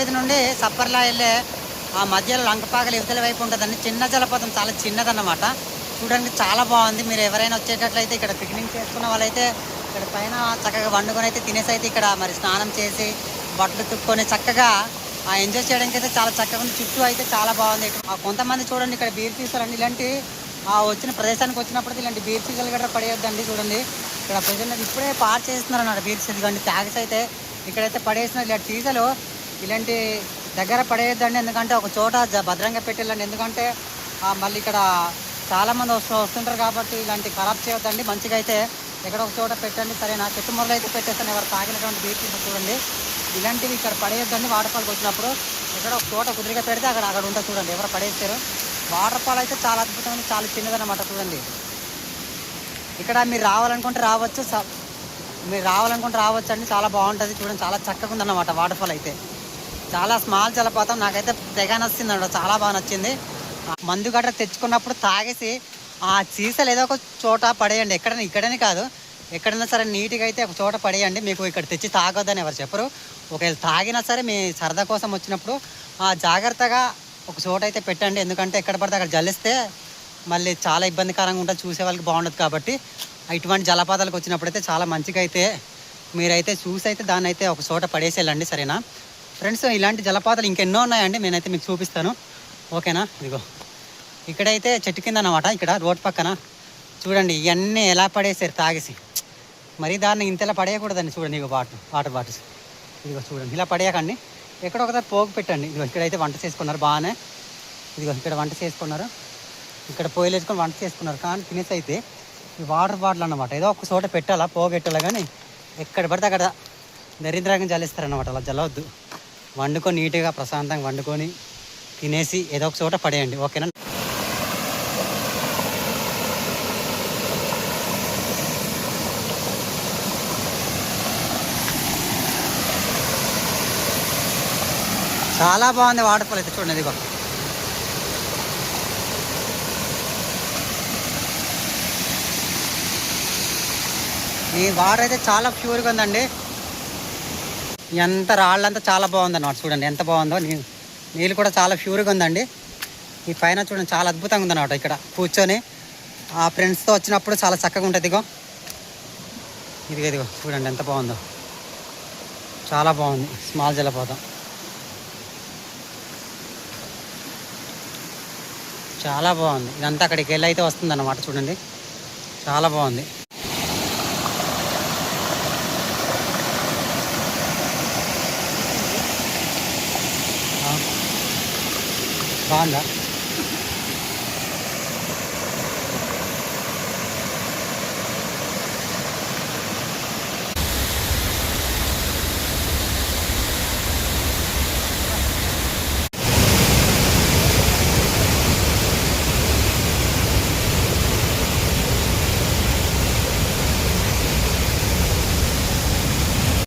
వీధి నుండి సప్పర్లా వెళ్ళే ఆ మధ్యలో లంకపాకలు ఇవతల వైపు ఉంటుందండి. చిన్న జలపాతం చాలా చిన్నదన్నమాట. చూడడానికి చాలా బాగుంది. మీరు ఎవరైనా వచ్చేటట్లయితే ఇక్కడ పిక్నిక్ చేసుకున్న వాళ్ళైతే ఇక్కడ పైన చక్కగా వండుకొని అయితే తినేసి అయితే ఇక్కడ మరి స్నానం చేసి బట్టలు తుక్కొని చక్కగా ఆ ఎంజాయ్ చేయడానికి అయితే చాలా చక్కగా ఉంది. చుట్టూ అయితే చాలా బాగుంది. ఆ కొంతమంది చూడండి ఇక్కడ బీర్ తీస్తారండి ఇలాంటి ఆ వచ్చిన ప్రదేశానికి వచ్చినప్పుడు ఇలాంటి బీర్ సీజలు గట్రా పడేయద్దండి. చూడండి ఇక్కడ ప్రజలు ఇప్పుడే పాడు చేస్తున్నారు అన్నమాట బీర్ సీజు కానీ ట్యాగ్స్ అయితే ఇక్కడైతే పడేస్తున్నారు ఇలాంటి టీజలు ఇలాంటి దగ్గర పడేయద్దండి. ఎందుకంటే ఒక చోట జ- భద్రంగా పెట్టేళ్ళండి ఎందుకంటే మళ్ళీ ఇక్కడ చాలామంది వస్తు వస్తూ వస్తుంటారు కాబట్టి ఇలాంటి ఖరాబ్ చేయొద్దండి. మంచిగా అయితే ఎక్కడ ఒక చోట పెట్టండి. సరేనా చెట్టు మొదలు అయితే పెట్టేస్తాను. ఎవరు తాగినటువంటి బీచ్ చూడండి. ఇలాంటివి ఇక్కడ పడేయొద్దండి వాటర్ ఫాల్కి వచ్చినప్పుడు ఎక్కడ ఒక చోట కుదిరిగా పెడితే అక్కడ అక్కడ ఉంటుంది చూడండి. ఎవరు పడేస్తారు వాటర్ ఫాల్ అయితే చాలా అద్భుతమైన చాలా చిన్నదన్నమాట చూడండి. ఇక్కడ మీరు రావాలనుకుంటే రావచ్చు. మీరు రావాలనుకుంటే రావచ్చు అండి చాలా బాగుంటుంది. చూడండి చాలా చక్కగా ఉందన్నమాట వాటర్ ఫాల్ అయితే. చాలా స్మాల్ జలపాతం. నాకైతే తెగ నచ్చింది చాలా బాగా నచ్చింది. మందు గడ్డ తెచ్చుకున్నప్పుడు తాగేసి ఆ సీసాలు ఏదో ఒక చోట పడేయండి. ఎక్కడైనా ఇక్కడనే కాదు. ఎక్కడైనా సరే నీట్గా అయితే ఒక చోట పడేయండి. మీకు ఇక్కడ తెచ్చి తాగొద్దని ఎవరు చెప్పరు. ఒకవేళ తాగినా సరే మీ సరదా కోసం వచ్చినప్పుడు ఆ జాగ్రత్తగా ఒక చోట అయితే పెట్టండి. ఎందుకంటే ఎక్కడ పడితే అక్కడ జల్లిస్తే మళ్ళీ చాలా ఇబ్బందికరంగా ఉంటుంది. చూసే వాళ్ళకి బాగుండదు కాబట్టి. ఇటువంటి జలపాతాలకు వచ్చినప్పుడు అయితే చాలా మంచిగా అయితే మీరైతే చూసి అయితే దాన్ని అయితే ఒక చోట పడేసేయాలండి. సరేనా? ఫ్రెండ్స్ ఇలాంటి జలపాతాలు ఇంకెన్నో ఉన్నాయండి. నేనైతే మీకు చూపిస్తాను. ఓకేనా? ఇదిగో. ఇక్కడైతే చెట్టు కింద అన్నమాట. ఇక్కడ రోడ్ పక్కన. చూడండి ఇవన్నీ ఎలా పడేసారు తాగేసి. మరి దాన్ని ఇంతలా పడేయకూడదండి. చూడండి ఇగో వాటర్ వాటర్ బాటిల్స్. ఇదిగో చూడండి ఇలా పడేయకండి. ఎక్కడ ఒకసారి పోగు పెట్టండి. ఇదిగో ఇక్కడైతే వంట చేసుకున్నారు బాగానే. ఇదిగో ఇక్కడ వంట చేసుకున్నారు. ఇక్కడ పొయ్యిలు వేసుకొని వంట చేసుకున్నారు. కానీ తినేసి అయితే ఈ వాటర్ బాటిల్ అన్నమాట. ఏదో ఒక చోట పెట్టాలా పోగెట్టాలా కానీ ఎక్కడ పడితే అక్కడ దరిద్రంగా జలిస్తారన్నమాట అలా జలవద్దు వండుకొని నీట్గా ప్రశాంతంగా వండుకొని తినేసి ఏదో ఒక చోట పడేయండి ఓకేనా? చాలా బాగుంది వాటర్ ఫాల్ అయితే చూడండి ఇదిగో. ఈ వాటర్ అయితే చాలా ప్యూర్గా ఉందండి. ఎంత రాళ్ళంతా చాలా బాగుందన్నమాట చూడండి ఎంత బాగుందో. నీ- నీళ్ళు కూడా చాలా ప్యూర్గా ఉందండి. ఈ పైన చూడండి చాలా అద్భుతంగా ఉందన్నమాట ఇక్కడ కూర్చొని. ఆ ఫ్రెండ్స్తో వచ్చినప్పుడు చాలా చక్కగా ఉంటుంది ఇదిగో. ఇదిగో ఇదిగో చూడండి ఎంత బాగుందో. చాలా బాగుంది స్మాల్ జలపాతం. చాలా బాగుంది. ఇదంతా అక్కడికి వెళ్ళి అయితే వస్తుంది అన్నమాట చూడండి. చాలా బాగుంది. ఆ. బాగుందా